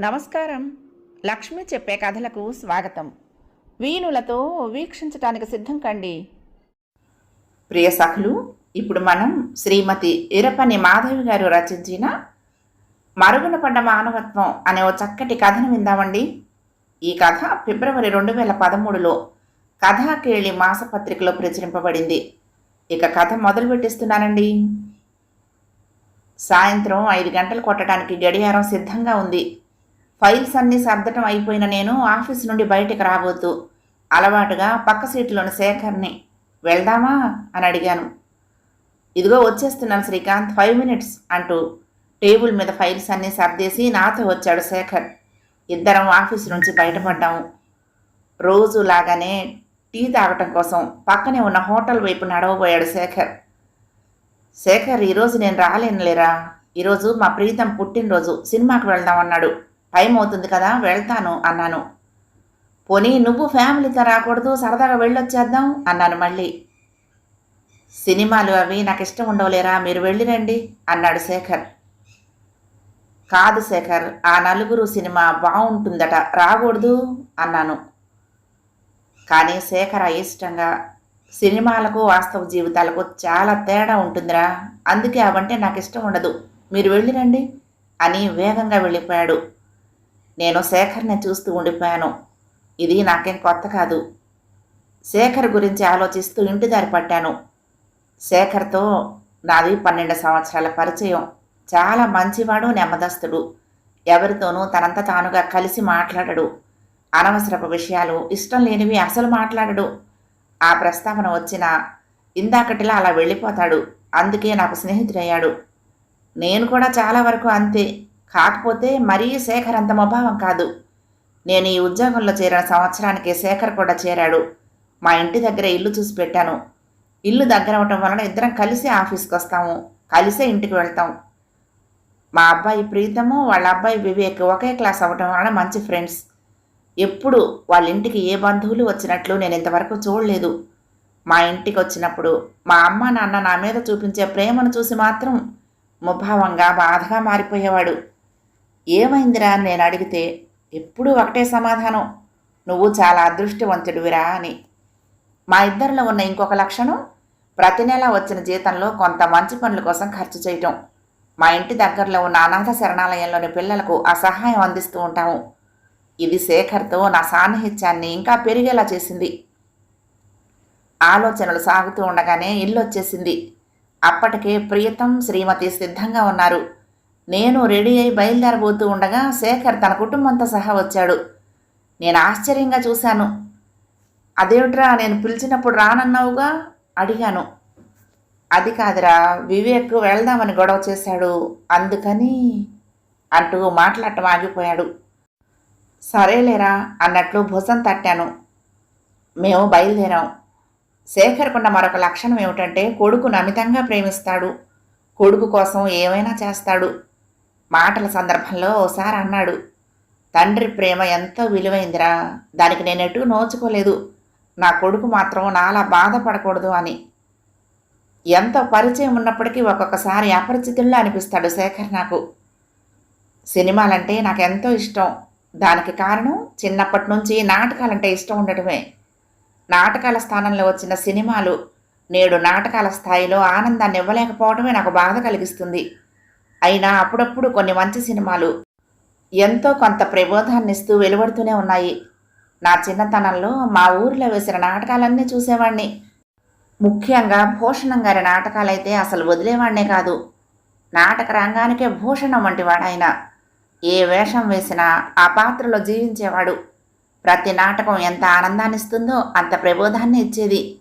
నమస్కారం. లక్ష్మి చెప్పే కథలకు స్వాగతం. వీణులతో వీక్షించటానికి సిద్ధం కండి. ప్రియ సఖులు ఇప్పుడు మనం శ్రీమతి ఇరపని మాధవి గారు రచించిన మరుగున పడ్డ మానవత్వం అనే ఓ చక్కటి కథను విందామండి. ఈ కథ ఫిబ్రవరి రెండు వేల పదమూడులో కథాకేళి మాసపత్రికలో ప్రచురింపబడింది. ఇక కథ మొదలు పెట్టిస్తున్నానండి. సాయంత్రం ఐదు గంటలు కొట్టడానికి గడియారం సిద్ధంగా ఉంది. ఫైల్స్ అన్నీ సర్దటం అయిపోయిన నేను ఆఫీస్ నుండి బయటికి రాబోతూ అలవాటుగా పక్క సీటులోని శేఖర్ని వెళ్దామా అని అడిగాను. ఇదిగో వచ్చేస్తున్నాను శ్రీకాంత్ ఫైవ్ మినిట్స్ అంటూ టేబుల్ మీద ఫైల్స్ అన్నీ సర్దేసి నాతో వచ్చాడు శేఖర్. ఇద్దరం ఆఫీస్ నుంచి బయటపడ్డాము. రోజు లాగానే టీ తాగటం కోసం పక్కనే ఉన్న హోటల్ వైపు నడవబోయాడు శేఖర్. శేఖర్ ఈరోజు నేను రాలేనులేరా? ఈరోజు మా ప్రీతం పుట్టినరోజు సినిమాకి వెళ్దాం అన్నాడు. టైం అవుతుంది కదా వెళ్తాను అన్నాను. పోనీ నువ్వు ఫ్యామిలీతో రాకూడదు సరదాగా వెళ్ళొచ్చేద్దాం అన్నాను మళ్ళీ. సినిమాలు అవి నాకు ఇష్టం ఉండవులేరా మీరు వెళ్ళిరండి అన్నాడు శేఖర్. కాదు శేఖర్ ఆ నలుగురు సినిమా బాగుంటుందట రాకూడదు అన్నాను. కానీ శేఖర్ అయిష్టంగా సినిమాలకు వాస్తవ జీవితాలకు చాలా తేడా ఉంటుందిరా. అందుకే అవంటే నాకు ఇష్టం ఉండదు. మీరు వెళ్ళిరండి అని వేగంగా వెళ్ళిపోయాడు. నేను శేఖర్ని చూస్తూ ఉండిపోయాను. ఇది నాకేం కొత్త కాదు. శేఖర్ గురించి ఆలోచిస్తూ ఇంటి దారి పట్టాను. శేఖర్తో నాది పన్నెండు సంవత్సరాల పరిచయం. చాలా మంచివాడు నెమ్మదస్తుడు. ఎవరితోనూ తనంత తానుగా కలిసి మాట్లాడడు. అనవసరపు విషయాలు ఇష్టం లేనివి అసలు మాట్లాడడు. ఆ ప్రస్తావన వచ్చినా ఇందాకటిలా అలా వెళ్ళిపోతాడు. అందుకే నాకు స్నేహితుడయ్యాడు. నేను కూడా చాలా వరకు అంతే. కాకపోతే మరీ శేఖర్ అంత మొభావం కాదు. నేను ఈ ఉద్యోగంలో చేరిన సంవత్సరానికి శేఖర్ కూడా చేరాడు. మా ఇంటి దగ్గర ఇల్లు చూసి పెట్టాను. ఇల్లు దగ్గర అవటం వలన ఇద్దరం కలిసి ఆఫీస్కి వస్తాము. కలిసే ఇంటికి వెళ్తాం. మా అబ్బాయి ప్రీతము వాళ్ళ అబ్బాయి వివేక్ ఒకే క్లాస్ అవ్వటం వలన మంచి ఫ్రెండ్స్. ఎప్పుడు వాళ్ళ ఇంటికి ఏ బంధువులు వచ్చినట్లు నేను ఇంతవరకు చూడలేదు. మా ఇంటికి వచ్చినప్పుడు మా అమ్మ నాన్న నా మీద చూపించే ప్రేమను చూసి మాత్రం ముభావంగా బాధగా మారిపోయేవాడు. ఏమైందిరా అని నేను అడిగితే ఎప్పుడూ ఒకటే సమాధానం. నువ్వు చాలా అదృష్టవంతుడివిరా అని. మా ఇద్దరిలో ఉన్న ఇంకొక లక్షణం ప్రతి నెల వచ్చిన జీతంలో కొంత మంచి పనుల కోసం ఖర్చు చేయటం. మా ఇంటి దగ్గరలో ఉన్న అనాథ శరణాలయంలోని పిల్లలకు ఆ సహాయం అందిస్తూ ఉంటాము. ఇది శేఖర్తో నా సాన్నిహిత్యాన్ని ఇంకా పెరిగేలా చేసింది. ఆలోచనలు సాగుతూ ఉండగానే ఇల్లు వచ్చేసింది. అప్పటికే ప్రియతం శ్రీమతి సిద్ధంగా ఉన్నారు. నేను రెడీ అయి బయలుదేరబోతూ ఉండగా శేఖర్ తన కుటుంబంతో సహా వచ్చాడు. నేను ఆశ్చర్యంగా చూశాను. అదేమిట్రా నేను పిలిచినప్పుడు రానన్నావుగా? అడిగాను. అది కాదురా వివేక్ వెళ్దామని గొడవ చేశాడు. అందుకని అంటూ మాట్లాడటం ఆగిపోయాడు. సరేలేరా అన్నట్లు భుజం తట్టాను. మేము బయలుదేరాం. శేఖర్కున్న మరొక లక్షణం ఏమిటంటే కొడుకును అమితంగా ప్రేమిస్తాడు. కొడుకు కోసం ఏమైనా చేస్తాడు. మాటల సందర్భంలో ఓసారి అన్నాడు తండ్రి ప్రేమ ఎంతో విలువైందిరా? దానికి నేను ఎటు నోచుకోలేదు. నా కొడుకు మాత్రం నాలా బాధపడకూడదు అని. ఎంతో పరిచయం ఉన్నప్పటికీ ఒక్కొక్కసారి అపరిచితుల్లో అనిపిస్తాడు శేఖర్ నాకు. సినిమాలంటే నాకు ఎంతో ఇష్టం. దానికి కారణం చిన్నప్పటి నుంచి నాటకాలంటే ఇష్టం ఉండటమే. నాటకాల స్థానంలో వచ్చిన సినిమాలు నేడు నాటకాల స్థాయిలో ఆనందాన్ని ఇవ్వలేకపోవడమే నాకు బాధ కలిగిస్తుంది. అయినా అప్పుడప్పుడు కొన్ని మంచి సినిమాలు ఎంతో కొంత ప్రబోధాన్ని ఇస్తూ వెలువడుతూనే ఉన్నాయి. నా చిన్నతనంలో మా ఊరిలో వేసిన నాటకాలన్నీ చూసేవాణ్ణి. ముఖ్యంగా భూషణం గారి నాటకాలైతే అసలు వదిలేవాడినే కాదు. నాటక రంగానికే భూషణం వంటివాడాయన ఏ వేషం వేసినా ఆ పాత్రలో జీవించేవాడు. ప్రతి నాటకం ఎంత ఆనందాన్నిస్తుందో అంత ప్రబోధాన్ని ఇచ్చేది.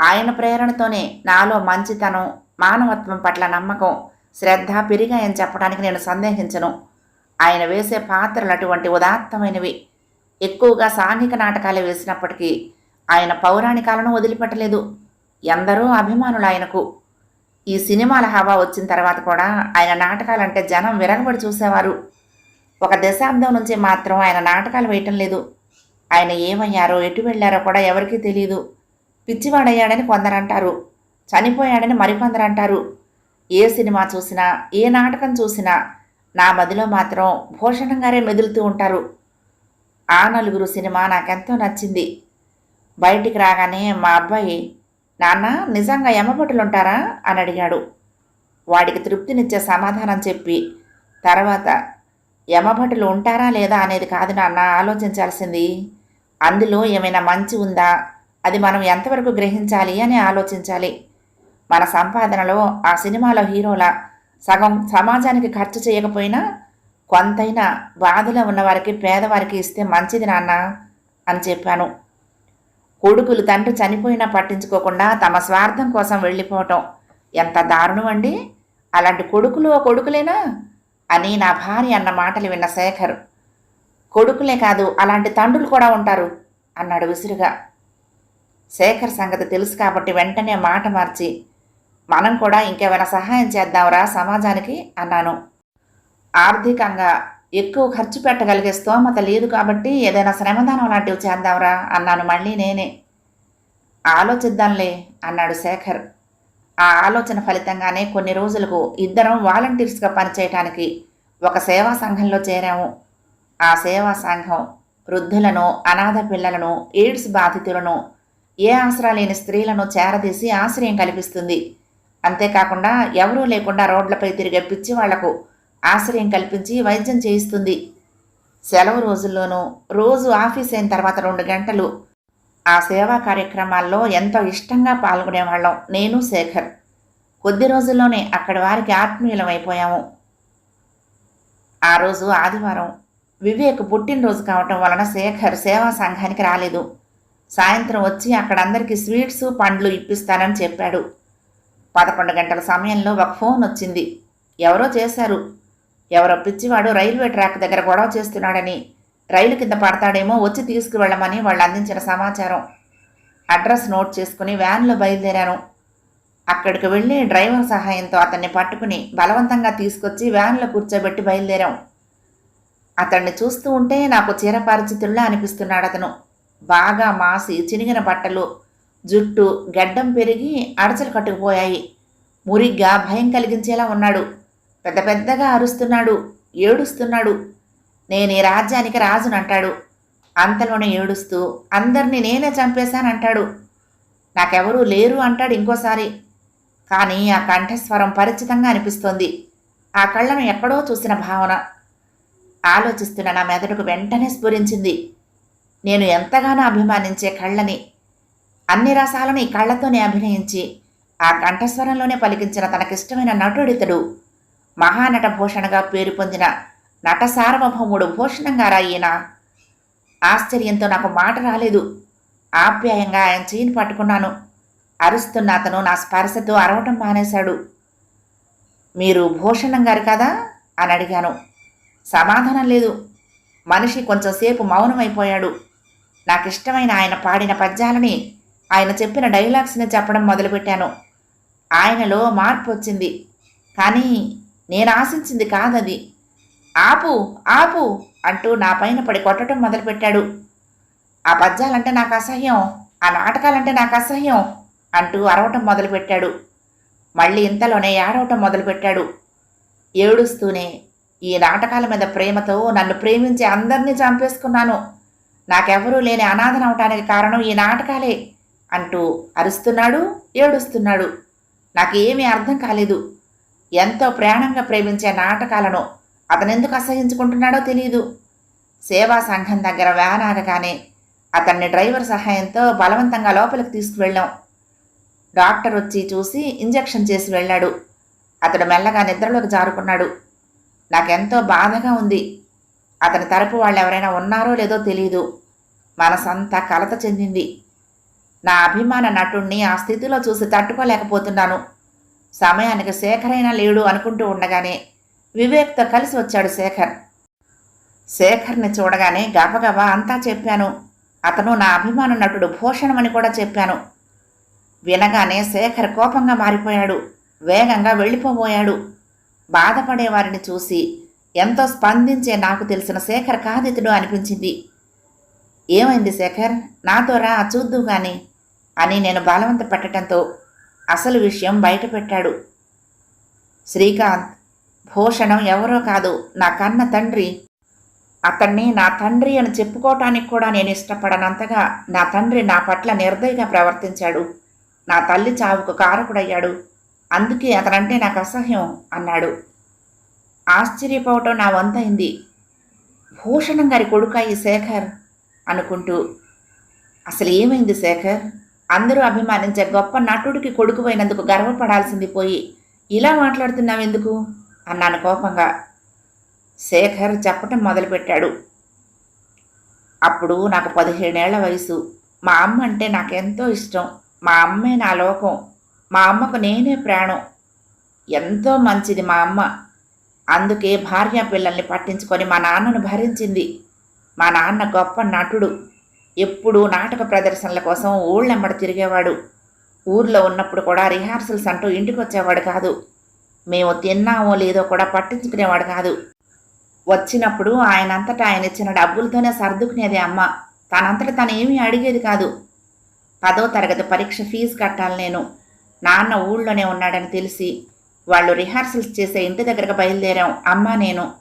ఆయన ప్రేరణతోనే నాలో మంచితనం మానవత్వం పట్ల నమ్మకం శ్రద్ధ పెరిగాయని చెప్పడానికి నేను సందేహించను. ఆయన వేసే పాత్రలు అటువంటి ఉదాత్తమైనవి. ఎక్కువగా సాంఘిక నాటకాలే వేసినప్పటికీ ఆయన పౌరాణికాలను వదిలిపెట్టలేదు. ఎందరో అభిమానులు ఆయనకు. ఈ సినిమాల హవా వచ్చిన తర్వాత కూడా ఆయన నాటకాలంటే జనం విరగబడి చూసేవారు. ఒక దశాబ్దం నుంచి మాత్రం ఆయన నాటకాలు వేయటం లేదు. ఆయన ఏమయ్యారో ఎటు వెళ్ళారో కూడా ఎవరికీ తెలియదు పిచ్చివాడయ్యాడని కొందరంటారు. చనిపోయాడని మరికొందరు అంటారు ఏ సినిమా చూసినా ఏ నాటకం చూసినా నా మదిలో మాత్రం భూషణం గారే మెదులుతూ ఉంటారు. ఆ నలుగురు సినిమా నాకెంతో నచ్చింది. బయటికి రాగానే మా అబ్బాయి నాన్న నిజంగా యమభటులు ఉంటారా అని అడిగాడు. వాడికి తృప్తినిచ్చే సమాధానం చెప్పి తర్వాత యమభటులు ఉంటారా లేదా అనేది కాదు నాన్న ఆలోచించాల్సింది. అందులో ఏమైనా మంచి ఉందా? అది మనం ఎంతవరకు గ్రహించాలి? అని ఆలోచించాలి. మన సంపాదనలో ఆ సినిమాలో హీరోల సగం సమాజానికి ఖర్చు చేయకపోయినా కొంతైనా బాధలో ఉన్నవారికి పేదవారికి ఇస్తే మంచిది నాన్న అని చెప్పాను. కొడుకులు తండ్రి చనిపోయినా పట్టించుకోకుండా తమ స్వార్థం కోసం వెళ్ళిపోవటం ఎంత దారుణం అండి? అలాంటి కొడుకులు ఓ కొడుకులేనా? అని నా భార్య అన్న మాటలు విన్న శేఖర్ కొడుకులే కాదు అలాంటి తండ్రులు కూడా ఉంటారు అన్నాడు విసురుగా. శేఖర్ సంగతి తెలుసు కాబట్టి వెంటనే మాట మార్చి మనం కూడా ఇంకేమైనా సహాయం చేద్దాంరా సమాజానికి అన్నాను. ఆర్థికంగా ఎక్కువ ఖర్చు పెట్టగలిగే స్తోమత లేదు కాబట్టి ఏదైనా శ్రమదానం లాంటివి చేద్దాంరా అన్నాను మళ్ళీ నేనే. ఆలోచిద్దాంలే అన్నాడు శేఖర్. ఆ ఆలోచన ఫలితంగానే కొన్ని రోజులకు ఇద్దరం వాలంటీర్స్గా పనిచేయటానికి ఒక సేవా సంఘంలో చేరాము. ఆ సేవా సంఘం వృద్ధులను అనాథ పిల్లలను ఎయిడ్స్ బాధితులను ఏ ఆసరా లేని స్త్రీలను చేరదీసి ఆశ్రయం కల్పిస్తుంది. అంతేకాకుండా ఎవరూ లేకుండా రోడ్లపై తిరిగే పిచ్చి వాళ్ళకు ఆశ్రయం కల్పించి వైద్యం చేయిస్తుంది. సెలవు రోజుల్లోనూ రోజు ఆఫీస్ అయిన తర్వాత రెండు గంటలు ఆ సేవా కార్యక్రమాల్లో ఎంతో ఇష్టంగా పాల్గొనేవాళ్ళం నేను శేఖర్. కొద్ది రోజుల్లోనే అక్కడి వారికి ఆత్మీయులమైపోయాము. ఆ రోజు ఆదివారం వివేక్ పుట్టినరోజు కావటం వలన శేఖర్ సేవా సంఘానికి రాలేదు. సాయంత్రం వచ్చి అక్కడ అందరికీ స్వీట్స్ పండ్లు ఇప్పిస్తానని చెప్పాడు. పదకొండు గంటల సమయంలో ఒక ఫోన్ వచ్చింది. ఎవరో చేశారు. ఎవరో పిచ్చివాడు రైల్వే ట్రాక్ దగ్గర గొడవ చేస్తున్నాడని రైలు కింద పడతాడేమో వచ్చి తీసుకువెళ్ళమని వాళ్ళు అందించిన సమాచారం. అడ్రస్ నోట్ చేసుకుని వ్యాన్లో బయలుదేరాను. అక్కడికి వెళ్ళి డ్రైవర్ సహాయంతో అతన్ని పట్టుకుని బలవంతంగా తీసుకొచ్చి వ్యాన్లో కూర్చోబెట్టి బయలుదేరాం. అతన్ని చూస్తూ ఉంటే నాకు చీరపరిచితుల్లా అనిపిస్తున్నాడు అతను బాగా మాసి చినిగిన బట్టలు జుట్టు గడ్డం పెరిగి అడచలు కట్టుకుపోయాయి. మురిగ్గా భయం కలిగించేలా ఉన్నాడు. పెద్ద పెద్దగా అరుస్తున్నాడు ఏడుస్తున్నాడు. నేను ఈ రాజ్యానికి రాజునంటాడు. అంతలోనే ఏడుస్తూ అందరినీ నేనే చంపేశానంటాడు. నాకెవరూ లేరు అంటాడు ఇంకోసారి. కానీ ఆ కంఠస్వరం పరిచితంగా అనిపిస్తోంది. ఆ కళ్ళను ఎక్కడో చూసిన భావన. ఆలోచిస్తున్న నా మెదడుకు వెంటనే స్ఫురించింది. నేను ఎంతగానో అభిమానించే కళ్ళని అన్ని రసాలను కళ్ళతోనే అభినయించి ఆ కంఠస్వరంలోనే పలికించిన తనకిష్టమైన నటుడితడు. మహానట భూషణగా పేరు పొందిన నట సార్వభౌముడు భూషణంగారా ఈయన? ఆశ్చర్యంతో నాకు మాట రాలేదు. ఆప్యాయంగా ఆయన చేయిని పట్టుకున్నాను. అరుస్తున్న అతను నా స్పర్శతో అరవటం మానేశాడు. మీరు భూషణం గారు కదా? అని అడిగాను. సమాధానం లేదు. మనిషి కొంచెంసేపు మౌనమైపోయాడు. నాకిష్టమైన ఆయన పాడిన పద్యాలని ఆయన చెప్పిన డైలాగ్స్ని చెప్పడం మొదలుపెట్టాను. ఆయనలో మార్పు వచ్చింది. కానీ నేను ఆశించింది కాదది. ఆపు ఆపు అంటూ నా పైన పడి కొట్టడం మొదలుపెట్టాడు. ఆ పద్యాలంటే నాకు అసహ్యం ఆ నాటకాలంటే నాకు అసహ్యం అంటూ అరవటం మొదలుపెట్టాడు. మళ్ళీ ఇంతలోనే ఏడవటం మొదలుపెట్టాడు. ఏడుస్తూనే ఈ నాటకాల మీద ప్రేమతో నన్ను ప్రేమించి అందరినీ చంపేసుకున్నాను. నాకెవరూ లేని అనాథనవటానికి కారణం ఈ నాటకాలే. అంటూ అరుస్తున్నాడు ఏడుస్తున్నాడు. నాకు ఏమీ అర్థం కాలేదు. ఎంతో ప్రాణంగా ప్రేమించే నాటకాలను అతనెందుకు అసహించుకుంటున్నాడో తెలియదు సేవా సంఘం దగ్గర వ్యాన్ ఆగగానే అతన్ని డ్రైవర్ సహాయంతో బలవంతంగా లోపలికి తీసుకువెళ్ళాం. డాక్టర్ వచ్చి చూసి ఇంజెక్షన్ చేసి వెళ్ళాడు. అతడు మెల్లగా నిద్రలోకి జారుకున్నాడు. నాకెంతో బాధగా ఉంది. అతని తరపు వాళ్ళు ఎవరైనా ఉన్నారో లేదో తెలియదు మనసంతా కలత చెందింది. నా అభిమాన నటుణ్ణి ఆ స్థితిలో చూసి తట్టుకోలేకపోతున్నాను. సమయానికి శేఖరైనా లేడు అనుకుంటూ ఉండగానే వివేక్తో కలిసి వచ్చాడు శేఖర్. శేఖర్ని చూడగానే గబగబా అంతా చెప్పాను. అతను నా అభిమాన నటుడు భూషణమని కూడా చెప్పాను. వినగానే శేఖర్ కోపంగా మారిపోయాడు. వేగంగా వెళ్ళిపోబోయాడు. బాధపడే వారిని చూసి ఎంతో స్పందించే నాకు తెలిసిన శేఖర్ కాదితుడు అనిపించింది. ఏమైంది శేఖర్? నాతో రా చూద్దు కానీ అని నేను బలవంత పెట్టడంతో అసలు విషయం బయటపెట్టాడు శ్రీకాంత్ భూషణం ఎవరో కాదు నా కన్న తండ్రి. అతన్ని నా తండ్రి అని చెప్పుకోవటానికి కూడా నేను ఇష్టపడనంతగా నా తండ్రి నా పట్ల నిర్దయగా ప్రవర్తించాడు. నా తల్లి చావుకు కారకుడయ్యాడు. అందుకే అతనంటే నాకు అసహ్యం అన్నాడు. ఆశ్చర్యపోవటం నా వంతైంది. భూషణం గారి కొడుకాయి ఈ శేఖర్ అనుకుంటూ అసలు ఏమైంది శేఖర్? అందరూ అభిమానించే గొప్ప నటుడికి కొడుకుపోయినందుకు గర్వపడాల్సింది పోయి ఇలా మాట్లాడుతున్నావెందుకు అన్నాను కోపంగా. శేఖర్ చెప్పటం మొదలుపెట్టాడు. అప్పుడు నాకు పదిహేడేళ్ళ వయసు. మా అమ్మ అంటే నాకెంతో ఇష్టం. మా అమ్మే నా లోకం. మా అమ్మకు నేనే ప్రాణం. ఎంతో మంచిది మా అమ్మ. అందుకే భార్య పిల్లల్ని పట్టించుకొని మా నాన్నను భరించింది. మా నాన్న గొప్ప నటుడు. ఎప్పుడూ నాటక ప్రదర్శనల కోసం ఊళ్ళెమ్మడి తిరిగేవాడు. ఊర్లో ఉన్నప్పుడు కూడా రిహార్సల్స్ అంటూ ఇంటికి వచ్చేవాడు కాదు. మేము తిన్నామో లేదో కూడా పట్టించుకునేవాడు కాదు. వచ్చినప్పుడు ఆయనంతటా ఆయన ఇచ్చిన డబ్బులతోనే సర్దుకునేది అమ్మ. తనంతట తను ఏమీ అడిగేది కాదు. పదో తరగతి పరీక్ష ఫీజు కట్టాలి నేను. నాన్న ఊళ్ళోనే ఉన్నాడని తెలిసి వాళ్ళు రిహార్సల్స్ చేసే ఇంటి దగ్గరకు బయలుదేరాం. అమ్మ నేను.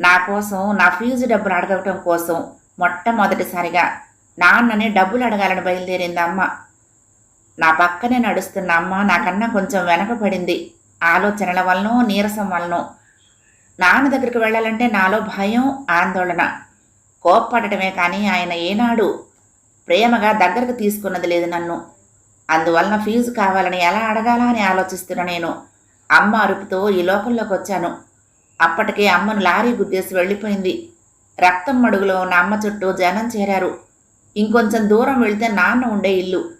నా కోసం నా ఫీజు డబ్బులు అడగటం కోసం మొట్టమొదటిసారిగా నాన్నని డబ్బులు అడగాలని బయలుదేరింది అమ్మ. నా పక్కనే నడుస్తున్న అమ్మ నాకన్నా కొంచెం వెనకబడింది. ఆలోచనల వలనో నీరసం వలనో. నాన్న దగ్గరికి వెళ్ళాలంటే నాలో భయం ఆందోళన. కోప్పడటమే కానీ ఆయన ఏనాడు ప్రేమగా దగ్గరకు తీసుకున్నది లేదు నన్ను. అందువలన ఫీజు కావాలని ఎలా అడగాలా అని ఆలోచిస్తున్న నేను. అమ్మ అరుపుతో ఈ లోకంలోకి వచ్చాను అప్పటికే అమ్మను లారీ గుద్దేసి వెళ్ళిపోయింది. రక్తం మడుగులో ఉన్న అమ్మ చుట్టూ జనం చేరారు. ఇంకొంచెం దూరం వెళితే నాన్న ఉండే ఇల్లు.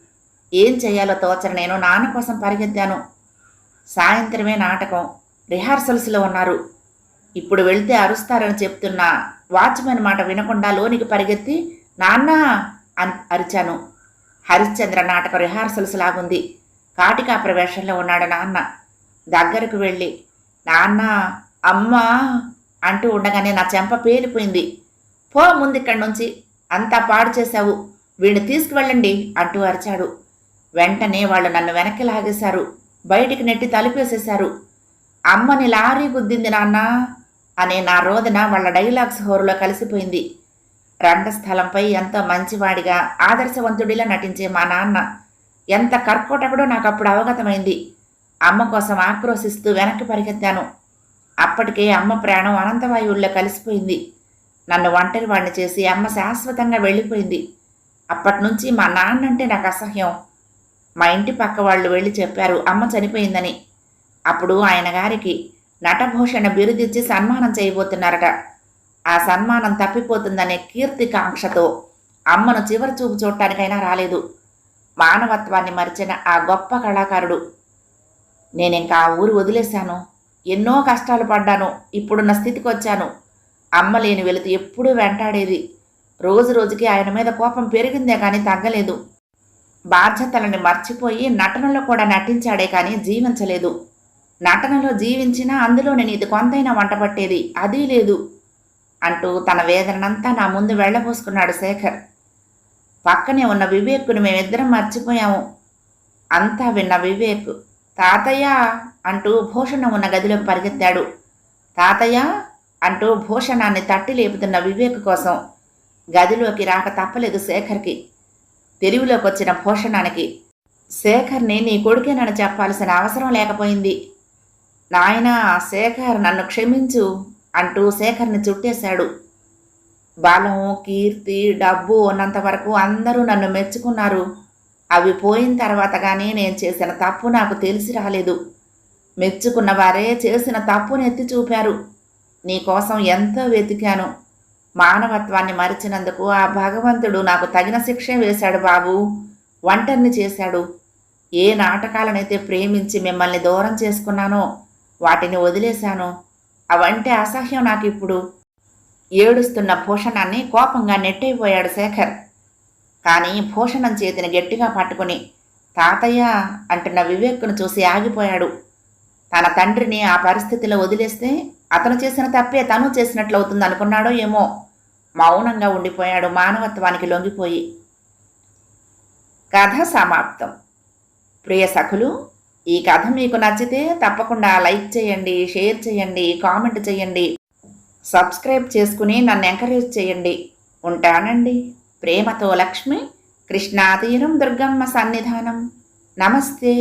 ఏం చేయాలో తోచర నేను నాన్న కోసం పరిగెత్తాను. సాయంత్రమే నాటకం రిహార్సల్స్లో ఉన్నారు. ఇప్పుడు వెళ్తే అరుస్తారని చెప్తున్నా వాచ్మెన్ మాట వినకుండా లోనికి పరిగెత్తి నాన్న అని అరిచాను. హరిశ్చంద్ర నాటక రిహార్సల్స్ లాగుంది. కాటికా ప్రవేశంలో ఉన్నాడు నాన్న. దగ్గరకు వెళ్ళి నాన్న అమ్మా అంటూ ఉండగానే నా చెంప పేలిపోయింది. పో ముందిక్కడి నుంచి అంతా పాడు చేశావు. వీడిని తీసుకువెళ్ళండి అంటూ అరిచాడు. వెంటనే వాళ్ళు నన్ను వెనక్కి లాగేశారు. బయటికి నెట్టి తలుపేసేశారు. అమ్మని లారీ గుద్దింది నాన్న అనే నా రోదన వాళ్ళ డైలాగ్స్ హోరులో కలిసిపోయింది. రంగస్థలంపై ఎంతో మంచివాడిగా ఆదర్శవంతుడిలా నటించే మా నాన్న ఎంత కర్కోటకుడో నాకు అప్పుడు అవగతమైంది. అమ్మ కోసం ఆక్రోశిస్తూ వెనక్కి పరిగెత్తాను. అప్పటికే అమ్మ ప్రాణం అనంతవాయువుల్లో కలిసిపోయింది. నన్ను ఒంటరి వాడిని చేసి అమ్మ శాశ్వతంగా వెళ్ళిపోయింది. అప్పటి నుంచి మా నాన్నంటే నాకు అసహ్యం. మా ఇంటి పక్క వాళ్ళు వెళ్ళి చెప్పారు అమ్మ చనిపోయిందని. అప్పుడు ఆయన గారికి నటభూషణ బిరుదిచ్చి సన్మానం చేయబోతున్నారట. ఆ సన్మానం తప్పిపోతుందనే కీర్తికాంక్షతో అమ్మను చివరి చూపు చూడటానికైనా రాలేదు. మానవత్వాన్ని మరిచిన ఆ గొప్ప కళాకారుడు. నేనింకా ఆ ఊరు వదిలేశాను. ఎన్నో కష్టాలు పడ్డాను ఇప్పుడున్న స్థితికి వచ్చాను. అమ్మ లేని వెళుతూ ఎప్పుడూ వెంటాడేది. రోజు రోజుకి ఆయన మీద కోపం పెరిగిందే కానీ తగ్గలేదు. బాధ్యతలని మర్చిపోయి నటనలో కూడా నటించాడే కానీ జీవించలేదు. నటనలో జీవించినా అందులో నేను ఇది కొంతైనా వంట పట్టేది అదీ లేదు అంటూ తన వేదనంతా నా ముందు వెళ్ళబోసుకున్నాడు శేఖర్. పక్కనే ఉన్న వివేక్ను మేమిద్దరం మర్చిపోయాము. అంతా విన్న వివేక్ తాతయ్య! అంటూ భూషణం ఉన్న గదిలోకి పరిగెత్తాడు. తాతయ్య! అంటూ భూషణాన్ని తట్టి లేపుతున్న వివేక్ కోసం గదిలోకి రాక తప్పలేదు శేఖర్కి. తెలివిలోకి వచ్చిన భూషణానికి శేఖర్ని నీ కొడుకేనని చెప్పాల్సిన అవసరం లేకపోయింది. నాయనా శేఖర్ నన్ను క్షమించు అంటూ శేఖర్ని చుట్టేశాడు. బలం కీర్తి డబ్బు ఉన్నంత వరకు అందరూ నన్ను మెచ్చుకున్నారు. అవి పోయిన తర్వాత కానీ నేను చేసిన తప్పు నాకు తెలిసి రాలేదు. మెచ్చుకున్న వారే చేసిన తప్పును ఎత్తి చూపారు. నీకోసం ఎంతో వెతికాను. మానవత్వాన్ని మరిచినందుకు ఆ భగవంతుడు నాకు తగిన శిక్ష వేశాడు బాబు. ఒంటరిని చేశాడు. ఏ నాటకాలనైతే ప్రేమించి మిమ్మల్ని దూరం చేసుకున్నానో వాటిని వదిలేశాను. అవంటే అసహ్యం నాకు ఇప్పుడు ఏడుస్తున్న భూషణాన్ని కోపంగా నెట్టయిపోయాడు శేఖర్. కానీ భూషణం చేతిని గట్టిగా పట్టుకుని తాతయ్య అంటున్న వివేక్ను చూసి ఆగిపోయాడు. తన తండ్రిని ఆ పరిస్థితిలో వదిలేస్తే అతను చేసిన తప్పే తను చేసినట్లు అవుతుంది అనుకున్నాడో ఏమో. మౌనంగా ఉండిపోయాడు మానవత్వానికి లొంగిపోయి. కథ సమాప్తం. ప్రియ సఖులు ఈ కథ మీకు నచ్చితే తప్పకుండా లైక్ చేయండి షేర్ చేయండి కామెంట్ చేయండి. సబ్స్క్రైబ్ చేసుకుని నన్ను ఎంకరేజ్ చేయండి. ఉంటానండి. ప్రేమతో లక్ష్మి కృష్ణాతీరం దుర్గమ్మ సన్నిధానం. నమస్తే.